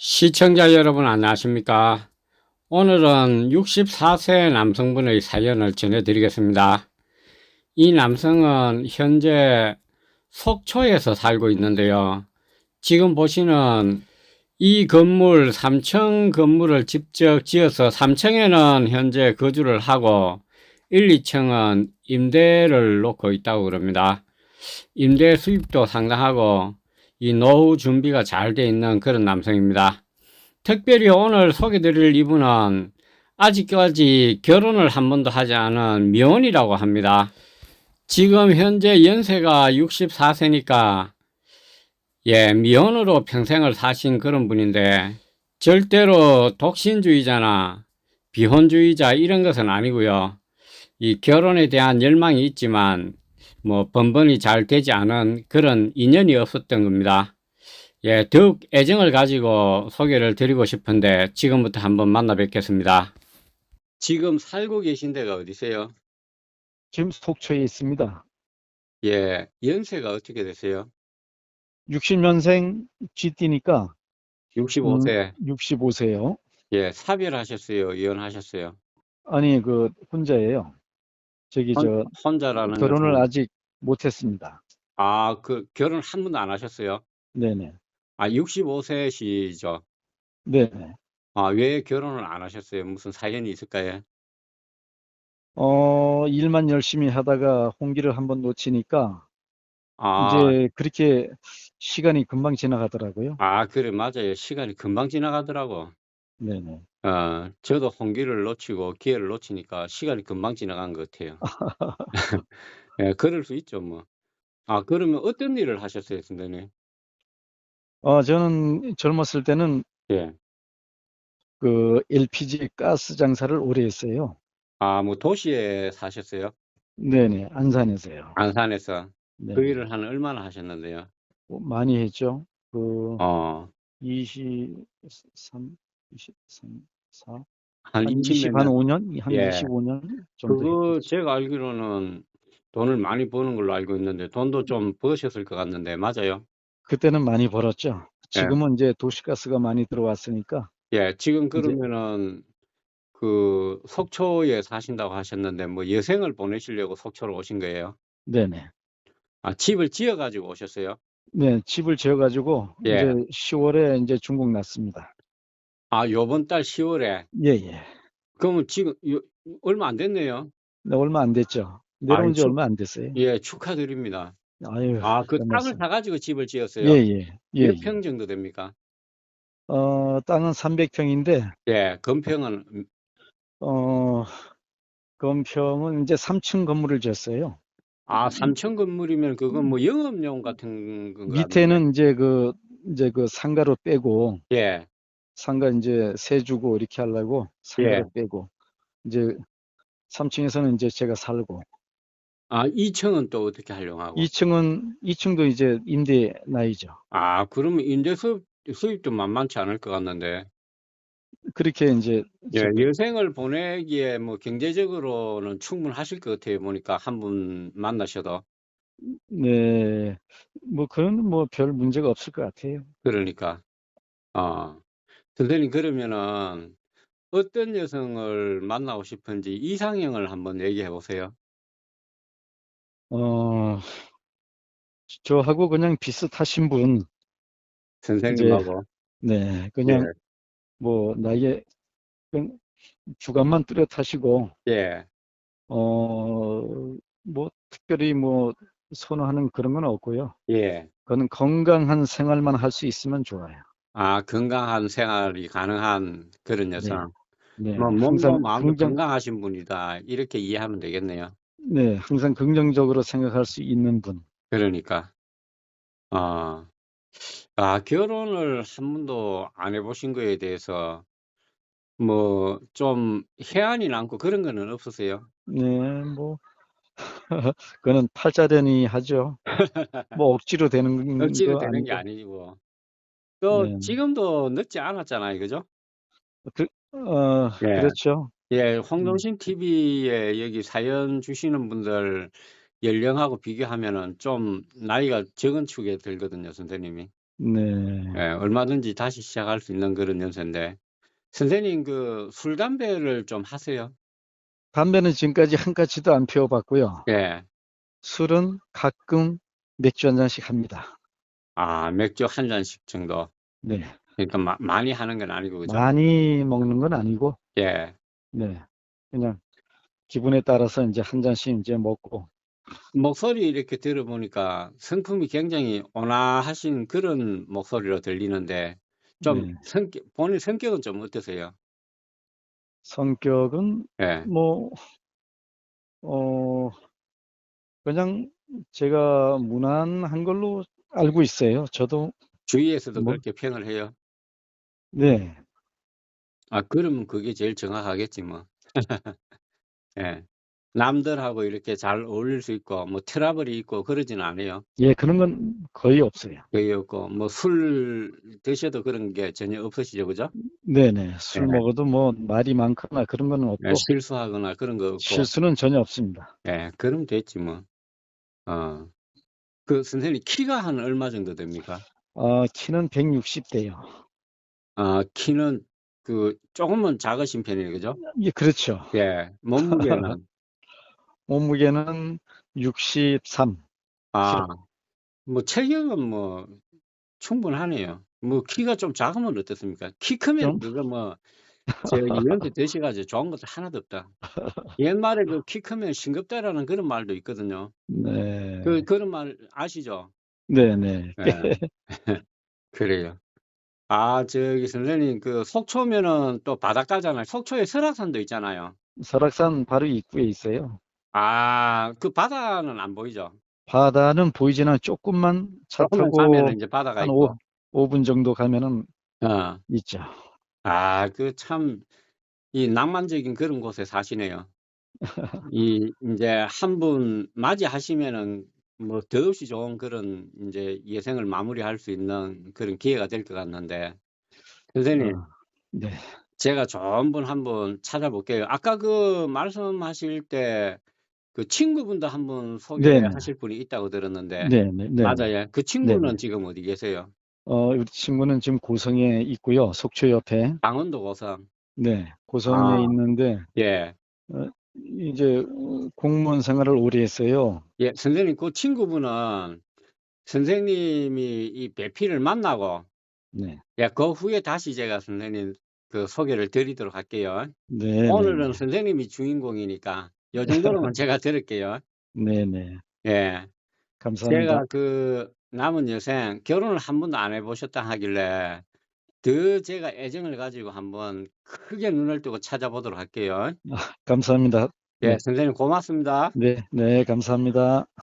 시청자 여러분 안녕하십니까? 오늘은 64세 남성분의 사연을 전해드리겠습니다. 이 남성은 현재 속초에서 살고 있는데요. 지금 보시는 이 건물 3층 건물을 직접 지어서 3층에는 현재 거주를 하고 1, 2층은 임대를 놓고 있다고 그럽니다. 임대 수입도 상당하고 이 노후 준비가 잘 돼 있는 그런 남성입니다. 특별히 오늘 소개드릴 이분은 아직까지 결혼을 한 번도 하지 않은 미혼이라고 합니다. 지금 현재 연세가 64세니까 예, 미혼으로 평생을 사신 그런 분인데 절대로 독신주의자나 비혼주의자 이런 것은 아니고요. 이 결혼에 대한 열망이 있지만 뭐 번번이 잘 되지 않은 그런 인연이 없었던 겁니다. 예, 더욱 애정을 가지고 소개를 드리고 싶은데 지금부터 한번 만나 뵙겠습니다. 지금 살고 계신 데가 어디세요? 지금 속초에 있습니다. 예, 연세가 어떻게 되세요? 60년생 GT니까 65세. 65세요. 예, 사별하셨어요? 이혼하셨어요? 아니 그 혼자예요. 저기 저 혼, 혼자라는 결혼을 것은- 아직 못했습니다. 아, 그 결혼 한 번도 안 하셨어요? 네네. 아, 65세시죠? 네네. 아, 왜 결혼을 안 하셨어요? 무슨 사연이 있을까요? 어 일만 열심히 하다가 홍기를 한번 놓치니까 아, 이제 그렇게 시간이 금방 지나가더라고요. 아, 그래, 맞아요. 시간이 금방 지나가더라고. 네네. 어, 저도 홍기를 놓치고 기회를 놓치니까 시간이 금방 지나간 것 같아요. 예, 그럴 수 있죠, 뭐. 아, 그러면 어떤 일을 하셨어요, 선생님? 어 저는 젊었을 때는 예. 그 LPG 가스 장사를 오래 했어요. 아, 뭐 도시에 사셨어요? 네네. 안산에서요. 안산에서. 네. 그 일을 한 얼마나 하셨는데요? 뭐 많이 했죠. 그 어, 23, 23, 4, 한 한 20 20, 몇한 년? 5년? 한 예. 25년 정도 그거 했겠죠. 제가 알기로는 돈을 많이 버는 걸로 알고 있는데 돈도 좀 버셨을 것 같는데 맞아요? 그때는 많이 벌었죠. 예. 지금은 이제 도시가스가 많이 들어왔으니까 예, 지금 이제 그러면은 그 속초에 사신다고 하셨는데 뭐 여생을 보내시려고 속초로 오신 거예요? 네네. 아, 집을 지어 가지고 오셨어요? 네, 집을 지어 가지고 예. 이제 10월에 이제 중국 났습니다. 아, 요번 달 10월에. 예 예. 그러면 지금 요- 얼마 안 됐네요. 네, 얼마 안 됐죠. 내려온 지 축, 얼마 안 됐어요. 예, 축하드립니다. 아유, 아, 그 땅을. 사가지고 집을 지었어요? 예예. 몇 예예. 평 정도 됩니까? 어, 땅은 300평인데 예, 건평은, 음, 어, 건평은 이제 3층 건물을 지었어요. 아, 3층 건물이면 그건 뭐 영업용 같은 거 같은데. 밑에는 이제 그 이제 그 상가로 빼고 예, 상가 이제 세 주고 이렇게 하려고 예. 상가로 빼고 이제 3층에서는 이제 제가 살고 아, 2층은 또 어떻게 하려고 하고? 2층은 2층도 이제 임대 나이죠. 아, 그러면 임대 수입, 수입도 만만치 않을 것 같는데. 그렇게 이제 예, 저 여생을 보내기에 뭐 경제적으로는 충분하실 것 같아요. 보니까 한 분 만나셔도. 네. 뭐 그런 뭐 별 문제가 없을 것 같아요. 그러니까. 어. 선생님, 그러면은 어떤 여성을 만나고 싶은지 이상형을 한번 얘기해 보세요. 어, 저하고 그냥 비슷하신 분 이제 선생님하고. 네, 예, 그냥 뭐 나이에 그냥 주관만 뚜렷하시고 예. 어, 뭐 특별히 뭐 선호하는 그런 건 없고요. 예. 그거는 건강한 생활만 할 수 있으면 좋아요. 아, 건강한 생활이 가능한 그런 네, 여성. 네, 뭐 몸도 항상 마음도 긍정, 건강하신 분이다. 이렇게 이해하면 되겠네요. 네, 항상 긍정적으로 생각할 수 있는 분. 그러니까. 어. 아, 결혼을 한 번도 안 해보신 거에 대해서 뭐 좀 해안이 남고 그런 거는 없으세요? 네, 뭐 그거는 팔자련이 하죠. 뭐 억지로 되는 억지로 거 되는 게 아니고. 아니고. 또 네, 지금도 늦지 않았잖아요. 그죠? 그, 어, 예. 그렇죠. 예, 음, 홍동신 TV에 여기 사연 주시는 분들 연령하고 비교하면은 좀 나이가 적은 축에 들거든요, 선생님이. 네. 예, 얼마든지 다시 시작할 수 있는 그런 연세인데 선생님 그 술 담배를 좀 하세요? 담배는 지금까지 한 가지도 안 피워봤고요. 예. 술은 가끔 맥주 한 잔씩 합니다. 아, 맥주 한 잔씩 정도. 네. 그러니까 마- 많이 하는 건 아니고 그죠? 많이 먹는 건 아니고, 예. 네. 그냥 기분에 따라서 이제 한 잔씩 이제 먹고, 목소리 이렇게 들어보니까 성품이 굉장히 온화하신 그런 목소리로 들리는데 좀 네. 성격, 본인 성격은 좀 어떠세요? 성격은 예. 뭐, 어, 그냥 제가 무난한 걸로 알고 있어요. 저도, 주위에서도 뭐- 그렇게 평을 해요. 네. 아, 그러면 그게 제일 정확하겠지 뭐. 예. 남들하고 이렇게 잘 어울릴 수 있고 뭐 트러블이 있고 그러지는 않아요. 예, 그런 건 거의 없어요. 거의 없고 뭐 술 드셔도 그런 게 전혀 없으시죠, 그죠? 네네. 술 네. 먹어도 뭐 말이 많거나 그런 건 없고, 예, 실수하거나 그런 거 없고. 실수는 전혀 없습니다. 예, 그럼 됐지 뭐. 어. 그 선생님 키가 한 얼마 정도 됩니까? 어, 키는 160대요. 아, 키는 그 조금은 작으신 편이에요, 그죠? 예, 그렇죠. 예, 몸무게는 몸무게는 63. 아, 뭐 체격은 뭐 충분하네요. 뭐 키가 좀 작으면 어떻습니까? 키 크면 좀? 그거 뭐 저기 연세 드셔가지고 좋은 것도 하나도 없다. 옛말에 그 키 크면 싱겁다라는 그런 말도 있거든요. 네. 그 그런 말 아시죠? 네네. 예. 그래요. 아, 저기 선생님 그 속초면은 또 바닷가잖아요. 속초에 설악산도 있잖아요. 설악산 바로 입구에 있어요. 아, 그 바다는 안 보이죠? 바다는 보이지는 조금만 차 조금만 타고 가면은 이제 바다가 한 있고. 5, 분 정도 가면은 어. 있죠. 아, 그 참, 이 낭만적인 그런 곳에 사시네요. 이, 이제 한분 맞이하시면은 뭐 더없이 좋은 그런 이제 예생을 마무리할 수 있는 그런 기회가 될 것 같는데. 선생님, 어, 네. 제가 좋은 분한분 찾아볼게요. 아까 그 말씀하실 때 그 친구분도 한분 네네. 소개하실 분이 있다고 들었는데. 네네. 네. 맞아요. 그 친구는 네네. 지금 어디 계세요? 어, 우리 친구는 지금 고성에 있고요. 속초 옆에. 강원도 고성. 네. 고성에 아. 있는데 예. 이제 어, 공무원 생활을 오래 했어요. 예, 선생님, 그 친구분은 선생님이 이 배필을 만나고, 네. 예, 그 후에 다시 제가 선생님 그 소개를 드리도록 할게요. 네. 오늘은 선생님이 주인공이니까 요 정도로만 제가 들을게요. 네, 네. 예. 감사합니다. 제가 그 남은 여생 결혼을 한 번도 안 해보셨다 하길래 더 제가 애정을 가지고 한번 크게 눈을 뜨고 찾아보도록 할게요. 감사합니다. 예, 네. 선생님 고맙습니다. 네, 네, 감사합니다.